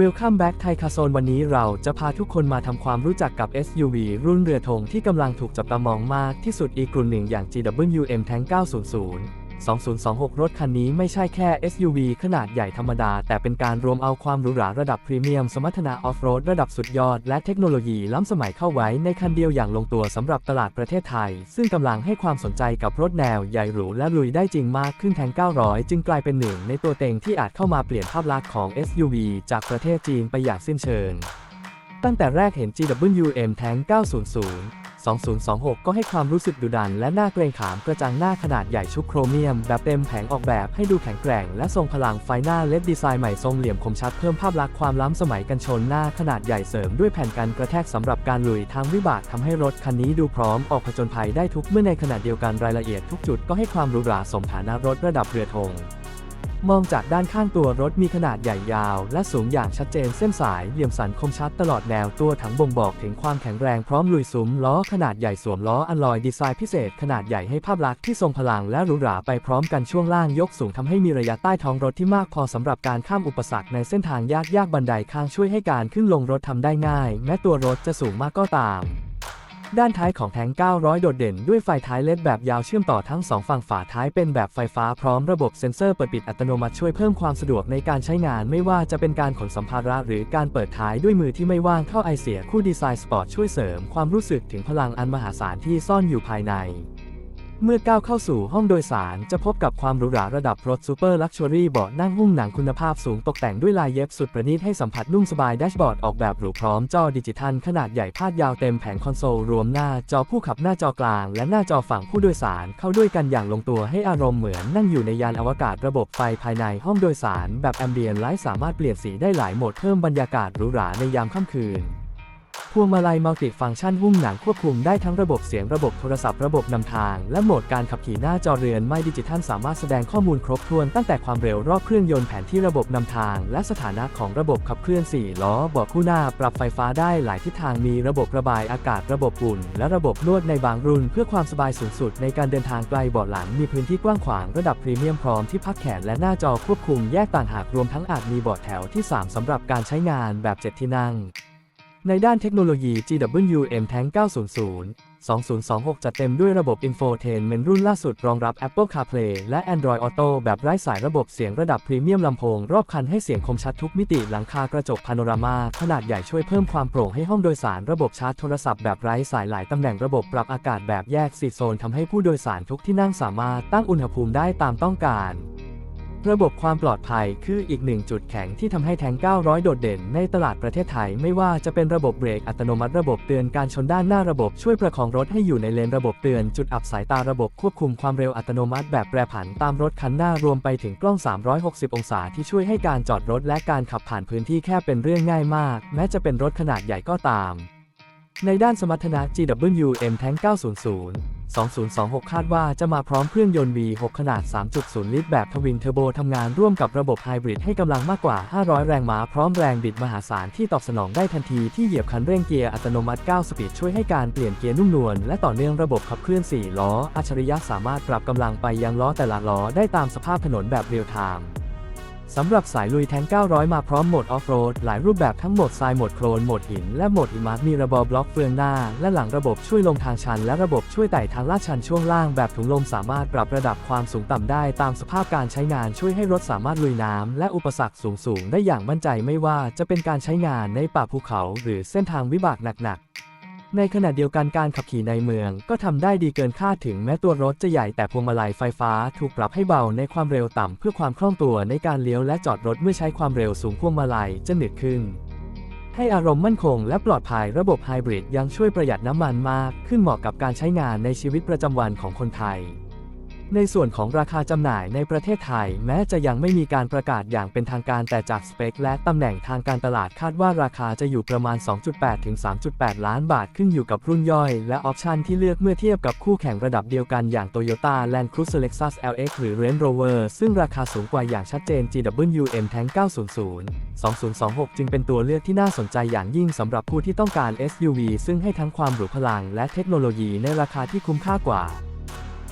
Welcome back ไทยคาโซนวันนี้เราจะพาทุกคนมาทำความรู้จักกับ SUV รุ่นเรือธงที่กำลังถูกจับตามองมากที่สุดอีกรุ่นหนึ่งอย่าง GWM Tank 900 2026 รถคันนี้ไม่ใช่แค่ SUV ขนาดใหญ่ธรรมดา แต่เป็นการรวมเอาความหรูหราระดับพรีเมียม สมรรถนะออฟโรดระดับสุดยอด และเทคโนโลยีล้ำสมัยเข้าไว้ในคันเดียวอย่างลงตัวสำหรับตลาดประเทศไทย ซึ่งกำลังให้ความสนใจกับรถแนวใหญ่หรูและลุยได้จริงมากขึ้นแทง900 จึงกลายเป็นหนึ่งในตัวเต็งที่อาจเข้ามาเปลี่ยนภาพลักษณ์ของ SUV จากประเทศจีนไปอย่างสิ้นเชิง ตั้งแต่แรกเห็น GWM Tank 900 2026 ก็ให้ความรู้สึกดุดันและน่าเกรงขามกระจังหน้าขนาดใหญ่ชุบโครเมียม แบบเต็มแผงออกแบบให้ดูแข็งแกร่งและทรงพลังไฟหน้าเลดดีไซน์ใหม่ทรงเหลี่ยมคมชัดเพิ่มภาพลักษณ์ความล้ำสมัยกันชนหน้าขนาดใหญ่เสริมด้วยแผ่นกันกระแทกสำหรับการลุยทางวิบากทำให้รถคันนี้ดูพร้อมออกผจญภัยได้ทุกเมื่อในขณะเดียวกันรายละเอียดทุกจุดก็ให้ความหรูหราสมฐานะรถระดับเรือธง มองจากด้านข้างตัวรถมีขนาดใหญ่ยาว และสูงอย่างชัดเจนเส้นสายเหลี่ยมสันคมชัดตลอดแนวตัวถังบ่งบอกถึงความแข็งแรงพร้อมลุยซุ้มล้อขนาดใหญ่สวมล้ออัลลอยดีไซน์พิเศษขนาดใหญ่ให้ภาพลักษณ์ที่ทรงพลังและหรูหราไปพร้อมกันช่วงล่างยกสูงทำให้มีระยะใต้ท้องรถที่มากพอสำหรับการข้ามอุปสรรคในเส้นทางยากยากบันไดข้างช่วยให้การขึ้นลงรถทำได้ง่าย แม้ตัวรถจะสูงมากก็ตาม ด้านท้ายของแทง 900 โดดเด่นด้วยไฟท้ายเลดแบบยาวเชื่อมต่อทั้ง 2 ฝั่งฝาท้ายเป็นแบบไฟฟ้าพร้อมระบบเซ็นเซอร์เปิดปิดอัตโนมัติช่วยเพิ่มความสะดวกในการใช้งานไม่ว่าจะเป็นการขนสัมภาระหรือการเปิดท้ายด้วยมือที่ไม่ว่างเข้าไอเสียคู่ดีไซน์สปอร์ตช่วยเสริมความรู้สึกถึงพลังอันมหาศาลที่ซ่อนอยู่ภายใน เมื่อก้าวเข้าสู่ห้องโดยสารจะพบกับความหรูหราระดับรถซูเปอร์ลักชัวรี่เบาะนั่งหุ้มหนังคุณภาพสูงตกแต่งด้วยลายเย็บสุดประณีตให้สัมผัสนุ่มสบายแดชบอร์ดออกแบบหรูพร้อมจอดิจิทัลขนาดใหญ่พาดยาวเต็มแผงคอนโซล รวมหน้าจอผู้ขับหน้าจอกลาง และหน้าจอฝั่งผู้โดยสารเข้าด้วยกันอย่างลงตัวให้อารมณ์เหมือนนั่งอยู่ในยานอวกาศระบบไฟภายในห้องโดยสาร แบบแอมเบียนไลท์สามารถเปลี่ยนสีได้หลายโหมดเพิ่มบรรยากาศหรูหราในยามค่ำคืน พวงมาลัยมัลติฟังก์ชันหุ้มหนังควบคุมได้ทั้งระบบเสียงระบบโทรศัพท์ระบบนำทาง และโหมดการขับขี่หน้าจอเรือนไม่ดิจิทัลสามารถแสดงข้อมูลครบถ้วนตั้งแต่ความเร็วรอบเครื่องยนต์แผนที่ระบบนำทาง และสถานะของระบบขับเคลื่อน 4 ล้อบาะคู่หน้าปรับไฟฟ้าได้หลายทิศทางมีระบบระบายอากาศระบบอุ่น และระบบนวดในบางรุ่น เพื่อความสบายสูงสุดในการเดินทางไกลเบาะหลังมีพื้นที่กว้างขวางระดับพรีเมียมพร้อมที่พักแขนและหน้าจอควบคุมแยกต่างหากรวมทั้งอาจมีเบาะแถวที่ 3สำหรับการใช้งานแบบ7ที่นั่ง ในด้านเทคโนโลยี GWM Tank 900 2026 จัดเต็มด้วยระบบ Infotainment รุ่นล่าสุดรองรับ Apple CarPlay และ Android Auto แบบไร้สายระบบเสียงระดับพรีเมียมลำโพง รอบคันให้เสียงคมชัดทุกมิติหลังคากระจกพาโนรามา ขนาดใหญ่ช่วยเพิ่มความโปร่งให้ห้องโดยสารระบบชาร์จโทรศัพท์แบบไร้สายหลายตำแหน่งระบบปรับอากาศแบบแยกสีโซนทำให้ผู้โดยสารทุกที่นั่งสามารถตั้งอุณหภูมิได้ตามต้องการ ระบบความปลอดภัยคืออีกหนึ่งจุดแข็งที่ทำให้แทง 900 โดดเด่นในตลาดประเทศไทย ไม่ว่าจะเป็นระบบเบรกอัตโนมัติระบบเตือนการชนด้านหน้าระบบช่วยประคองรถให้อยู่ในเลนระบบเตือนจุดอับสายตาระบบควบคุมความเร็วอัตโนมัติแบบแปรผันตามรถคันหน้ารวมไปถึงกล้อง 360 องศาที่ช่วยให้การจอดรถและการขับผ่านพื้นที่แคบเป็นเรื่องง่ายมาก แม้จะเป็นรถขนาดใหญ่ก็ตาม ในด้านสมรรถนะ GWM Tank 900 2026 คาดว่าจะมาพร้อมเครื่องยนต์ V6 ขนาด 3.0 ลิตรแบบทวินเทอร์โบทำงานร่วมกับระบบไฮบริดให้กำลังมากกว่า 500 แรงม้าพร้อมแรงบิดมหาศาลที่ตอบสนองได้ทันทีที่เหยียบคันเร่งเกียร์อัตโนมัติ 9 สปีดช่วยให้การเปลี่ยนเกียร์นุ่มนวลและต่อเนื่องระบบขับเคลื่อน 4 ล้อ อัจฉริยะสามารถปรับกำลังไปยังล้อแต่ละล้อได้ตามสภาพถนนแบบเรียลไทม์ สำหรับสายลุยแทง 900 มาพร้อมโหมดออฟโรด หลายรูปแบบทั้งโหมดทรายโหมดโคลนโหมดหิน และโหมดหิมะมีระบบบล็อกเฟืองหน้า และหลังระบบช่วยลงทางชัน และระบบช่วยไต่ทางลาดชันช่วงล่างแบบถุงลมสามารถปรับระดับความสูงต่ำได้ตามสภาพการใช้งานช่วยให้รถสามารถลุยน้ำและอุปสรรคสูงๆได้อย่างมั่นใจไม่ว่าจะเป็นการใช้งานในป่าภูเขา หรือเส้นทางวิบากหนักๆ ในขณะเดียวกันการขับขี่ในเมือง ก็ทำได้ดีเกินคาดถึงแม้ตัวรถจะใหญ่แต่พวงมาลัยไฟฟ้าถูกปรับให้เบาในความเร็วต่ำเพื่อความคล่องตัวในการเลี้ยวและจอดรถเมื่อใช้ความเร็วสูงพวงมาลัยจะหนืดขึ้น ให้อารมณ์มั่นคงและปลอดภัยระบบไฮบริดยังช่วยประหยัดน้ำมันมาก ขึ้นเหมาะกับการใช้งานในชีวิตประจำวันของคนไทย ในส่วนของราคาจำหน่ายในประเทศไทย แม้จะยังไม่มีการประกาศอย่างเป็นทางการแต่จากสเปคและตำแหน่งทางการตลาดคาดว่าราคาจะอยู่ประมาณ 2.8 ถึง 3.8 ล้านบาทขึ้นอยู่กับรุ่นย่อย และออปชันที่เลือกเมื่อเทียบกับคู่แข่งระดับเดียวกันอย่าง Toyota Land Cruiser Lexus LX หรือ Range Rover ซึ่งราคาสูงกว่าอย่างชัดเจน GWM Tank 900 2026 จึงเป็นตัวเลือกที่น่าสนใจอย่างยิ่งสำหรับผู้ที่ต้องการ SUV ซึ่งให้ทั้งความหรูพลังและเทคโนโลยีในราคาที่คุ้มค่ากว่า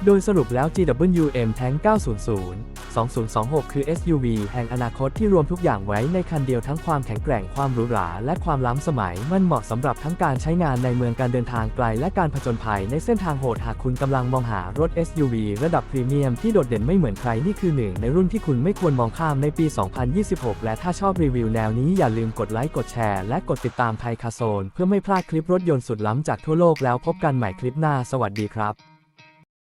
โดยสรุปแล้ว GWM Tank 900 2026 คือ SUV แห่งอนาคตที่รวมทุกอย่างไว้ในคันเดียวทั้งความแข็งแกร่งความหรูหรา และความล้ำสมัย มันเหมาะสำหรับทั้งการใช้งานในเมืองการเดินทางไกล และการผจญภัยในเส้นทางโหดหากคุณกำลังมองหารถ SUV ระดับพรีเมียมที่โดดเด่นไม่เหมือนใครนี่คือหนึ่งในรุ่นที่คุณไม่ควรมองข้ามในปี 2026 และถ้าชอบรีวิวแนวนี้อย่าลืมกดไลค์กดแชร์และกดติดตามไทยคาโซนเพื่อไม่พลาดคลิปรถยนต์สุดล้ำจากทั่วโลกแล้วพบกันใหม่คลิปหน้าสวัสดีครับ